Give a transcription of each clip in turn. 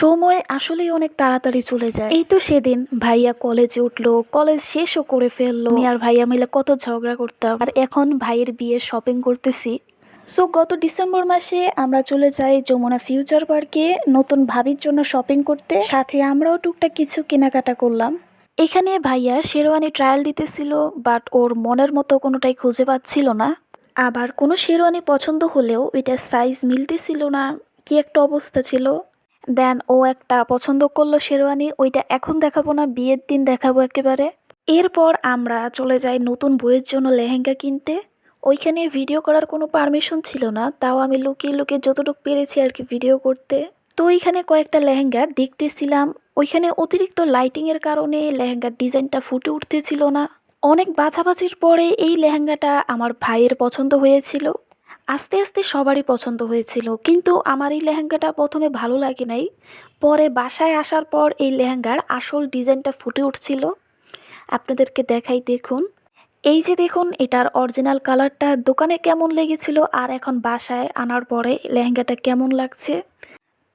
সময় আসলেই অনেক তাড়াতাড়ি চলে যায়। এই তো সেদিন ভাইয়া কলেজে উঠল, কলেজ শেষও করে ফেলল। আমি আর ভাইয়া মিলে কত ঝগড়া করতাম। আর এখন ভাইয়ের বিয়ে শপিং করতেছি। সো গত ডিসেম্বর মাসে আমরা চলে যাই যমুনা ফিউচার পার্কে নতুন ভাবির জন্য শপিং করতে। সাথে আমরাও টুকটাক কিছু কেনাকাটা করলাম। এখানে ভাইয়া শেরওয়ানি ট্রায়াল দিতেছিল বাট ওর মনের মতো কোনোটাই খুঁজে পাচ্ছিল না। আবার কোনো শেরওয়ানি পছন্দ হলেও ওইটার সাইজ মিলতেছিল না। কি একটা অবস্থা ছিল। দেন ও একটা পছন্দ করল শেরওয়ানি, ওইটা এখন দেখাবো না, বিয়ের দিন দেখাবো একেবারে। এরপর আমরা চলে যাই নতুন বইয়ের জন্য লেহেঙ্গা কিনতে। ওইখানে ভিডিও করার কোনো পারমিশন ছিল না, তাও আমি লুকিয়ে লুকিয়ে যতটুকু পেরেছি আর কি ভিডিও করতে। তো ওইখানে কয়েকটা লেহেঙ্গা দেখতেছিলাম, ওইখানে অতিরিক্ত লাইটিংয়ের কারণে লেহেঙ্গার ডিজাইনটা ফুটে উঠতেছিল না। অনেক বাছাবাছির পরে এই লেহেঙ্গাটা আমার ভাইয়ের পছন্দ হয়েছিল। আস্তে আস্তে সবারই পছন্দ হয়েছিল। কিন্তু আমার এই লেহেঙ্গাটা প্রথমে ভালো লাগে নাই। পরে বাসায় আসার পর এই লেহেঙ্গার আসল ডিজাইনটা ফুটে উঠছিল। আপনাদেরকে দেখাই দেখুন। এই যে দেখুন, এটার অরিজিনাল কালারটা দোকানে কেমন লেগেছিল আর এখন বাসায় আনার পরে লেহেঙ্গাটা কেমন লাগছে?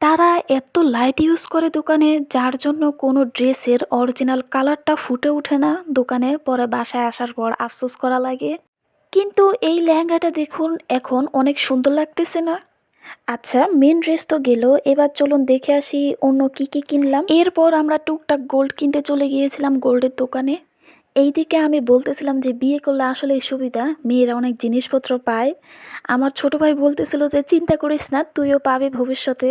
তারা এত লাইট ইউজ করে দোকানে, যার জন্য কোনো ড্রেসের অরিজিনাল কালারটা ফুটে ওঠে না দোকানে। পরে বাসায় আসার পর আফসোস করা লাগে। কিন্তু এই লেহেঙ্গাটা দেখুন, এখন অনেক সুন্দর লাগতেছে না। আচ্ছা মেন ড্রেস তো গেল, এবার চলুন দেখে আসি অন্য কি কি কিনলাম। এরপর আমরা টুকটাক গোল্ড কিনতে চলে গিয়েছিলাম গোল্ডের দোকানে। এইদিকে আমি বলতেছিলাম যে বিয়ে করলে আসলে সুবিধা, মেয়েরা অনেক জিনিসপত্র পায়। আমার ছোট ভাই বলতেছিল যে, চিন্তা করিস না, তুইও পাবি ভবিষ্যতে।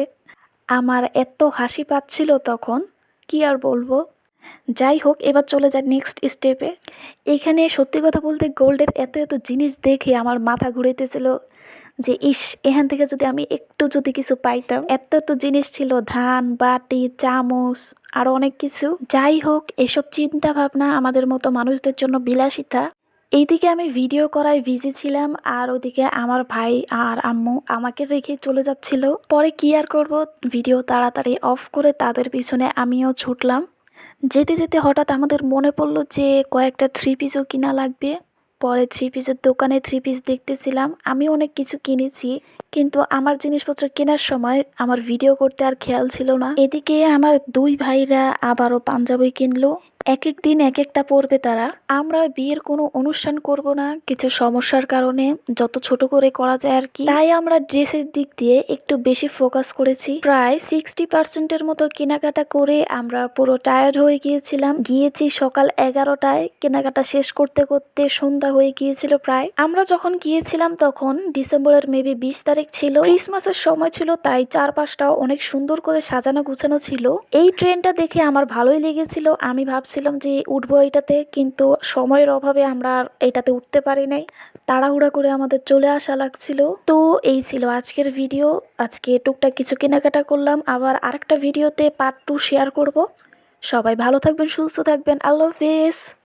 আমার এত হাসি পাচ্ছিল তখন, কি আর বলব? যাই হোক, এবার চলে যায় নেক্সট স্টেপে এখানে সত্যি কথা বলতে গোল্ডের এত এত জিনিস দেখে আমার মাথা ঘুরাইতেছিল যে, ইস, এখান থেকে যদি আমি একটু যদি কিছু পাইতাম। এত এত জিনিস ছিল, ধান, বাটি, চামচ আরও অনেক কিছু। যাই হোক, এসব চিন্তা ভাবনা আমাদের মতো মানুষদের জন্য বিলাসিতা। এইদিকে আমি ভিডিও করায় বিজি ছিলাম, আর ওদিকে আমার ভাই আর আম্মু আমাকে রেখে চলে যাচ্ছিল। পরে কি আর করব? ভিডিও তাড়াতাড়ি অফ করে তাদের পিছনে আমিও ছুটলাম। যেতে যেতে হঠাৎ আমাদের মনে পড়ল যে কয়েকটা থ্রি পিসও কিনা লাগবে। পরে থ্রি পিসের দোকানে থ্রি পিস দেখতেছিলাম। আমি অনেক কিছু কিনেছি, কিন্তু আমার জিনিসপত্র কেনার সময় আমার ভিডিও করতে আর খেয়াল ছিল না। এদিকে আমার দুই ভাইরা আবারও পাঞ্জাবি কিনলো। এক এক দিন এক একটা পড়বে তারা। আমরা বিয়ের কোনো অনুষ্ঠান করব না। কিছু সমস্যার কারণে যত ছোট করে করা যায় আর কি। তাই আমরা ড্রেসের দিক দিয়ে একটু বেশি ফোকাস করেছি। প্রায় সিক্সটি পার্সেন্টের মতো কেনাকাটা করে আমরা পুরো টায়ার্ড হয়ে গিয়েছিলাম। গিয়েছি সকাল এগারোটায়। কেনাকাটা শেষ করতে করতে সন্ধ্যা হয়ে গিয়েছিল প্রায়। আমরা যখন গিয়েছিলাম তখন ডিসেম্বরের মেবি বিশ তারিখ ছিল। ক্রিসমাসের সময় ছিল, তাই চারপাশটাও অনেক সুন্দর করে সাজানো গুছানো ছিল। এই ট্রেনটা দেখে আমার ভালোই লেগেছিল। আমি ভাবছিলাম যে উঠবো এটাতে কিন্তু সময়ের অভাবে আমরা আর এটাতে উঠতে পারি নাই। তাড়াহুড়া করে আমাদের চলে আসা লাগছিল। তো এই ছিল আজকের ভিডিও। আজকে টুকটাক কিছু কেনাকাটা করলাম। আবার আরেকটা ভিডিওতে পার্ট টু শেয়ার করব। সবাই ভালো থাকবেন, সুস্থ থাকবেন। আল্লাহ হাফেজ।